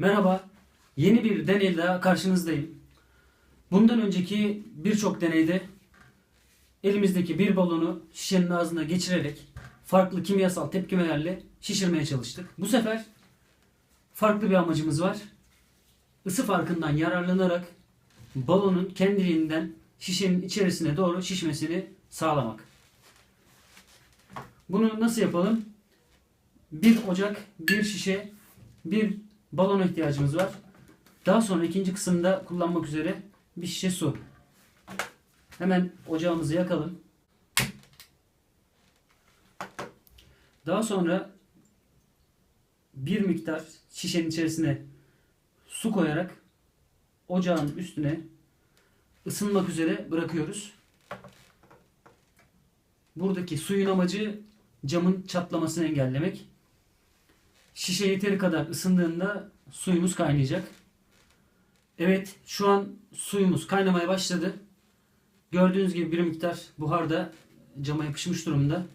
Merhaba, yeni bir daha karşınızdayım. Bundan önceki birçok deneyde elimizdeki bir balonu şişenin ağzına geçirerek farklı kimyasal tepkimelerle şişirmeye çalıştık. Bu sefer farklı bir amacımız var. Isı farkından yararlanarak balonun kendiliğinden şişenin içerisine doğru şişmesini sağlamak. Bunu nasıl yapalım? Bir ocak, bir şişe, bir balona ihtiyacımız var. Daha sonra ikinci kısımda kullanmak üzere bir şişe su. Hemen ocağımızı yakalım. Daha sonra bir miktar şişenin içerisine su koyarak ocağın üstüne ısınmak üzere bırakıyoruz. Buradaki suyun amacı camın çatlamasını engellemek. Şişe yeteri kadar ısındığında suyumuz kaynayacak. Evet şu an suyumuz kaynamaya başladı. Gördüğünüz gibi bir miktar buhar da cama yapışmış durumda.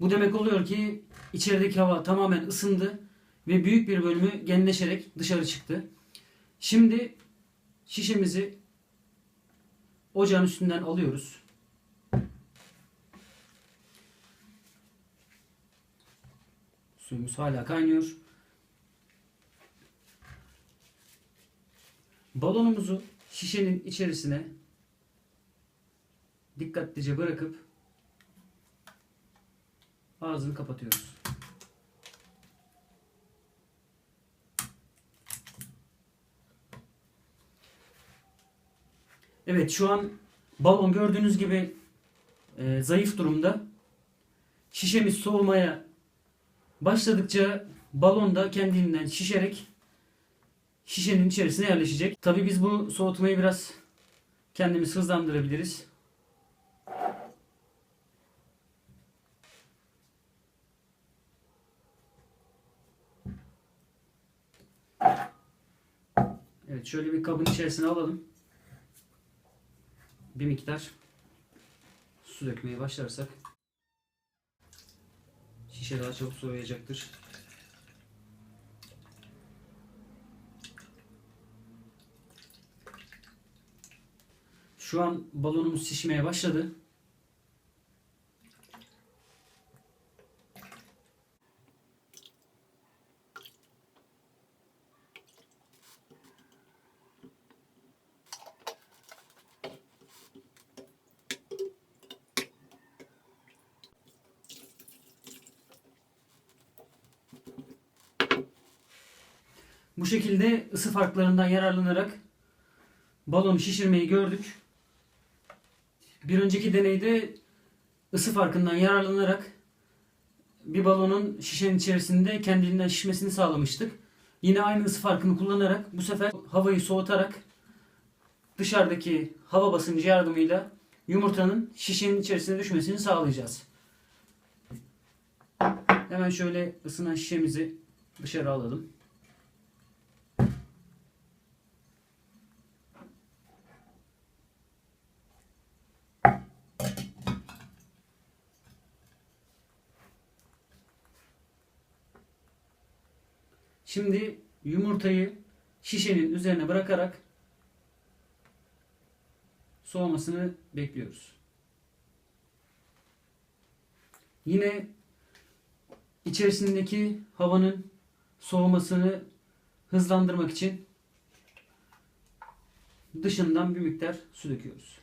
Bu demek oluyor ki içerideki hava tamamen ısındı ve büyük bir bölümü genleşerek dışarı çıktı. Şimdi şişemizi ocağın üstünden alıyoruz. Suyumuz hala kaynıyor. Balonumuzu şişenin içerisine dikkatlice bırakıp ağzını kapatıyoruz. Evet şu an balon gördüğünüz gibi e, zayıf durumda. Şişemiz soğumaya başladıkça balon da kendinden şişerek şişenin içerisine yerleşecek. Tabi biz bu soğutmayı biraz kendimiz hızlandırabiliriz. Evet şöyle bir kabın içerisine alalım. Bir miktar su dökmeye başlarsak şişe daha çabuk soğuyacaktır. Şu an balonumuz şişmeye başladı. Bu şekilde ısı farklarından yararlanarak balonu şişirmeyi gördük. Bir önceki deneyde ısı farkından yararlanarak bir balonun şişenin içerisinde kendiliğinden şişmesini sağlamıştık. Yine aynı ısı farkını kullanarak bu sefer havayı soğutarak dışarıdaki hava basıncı yardımıyla yumurtanın şişenin içerisine düşmesini sağlayacağız. Hemen şöyle ısınan şişemizi dışarı alalım. Şimdi yumurtayı şişenin üzerine bırakarak soğumasını bekliyoruz. Yine içerisindeki havanın soğumasını hızlandırmak için dışından bir miktar su döküyoruz.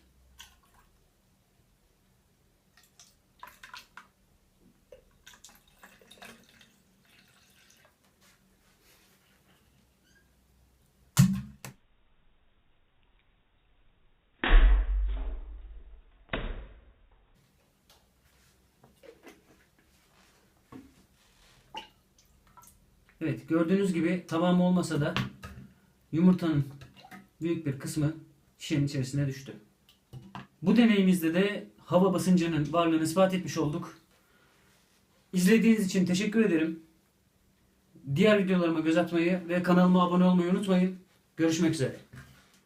Evet gördüğünüz gibi tamamı olmasa da yumurtanın büyük bir kısmı şişenin içerisine düştü. Bu deneyimizde de hava basıncının varlığını ispat etmiş olduk. İzlediğiniz için teşekkür ederim. Diğer videolarıma göz atmayı ve kanalıma abone olmayı unutmayın. Görüşmek üzere.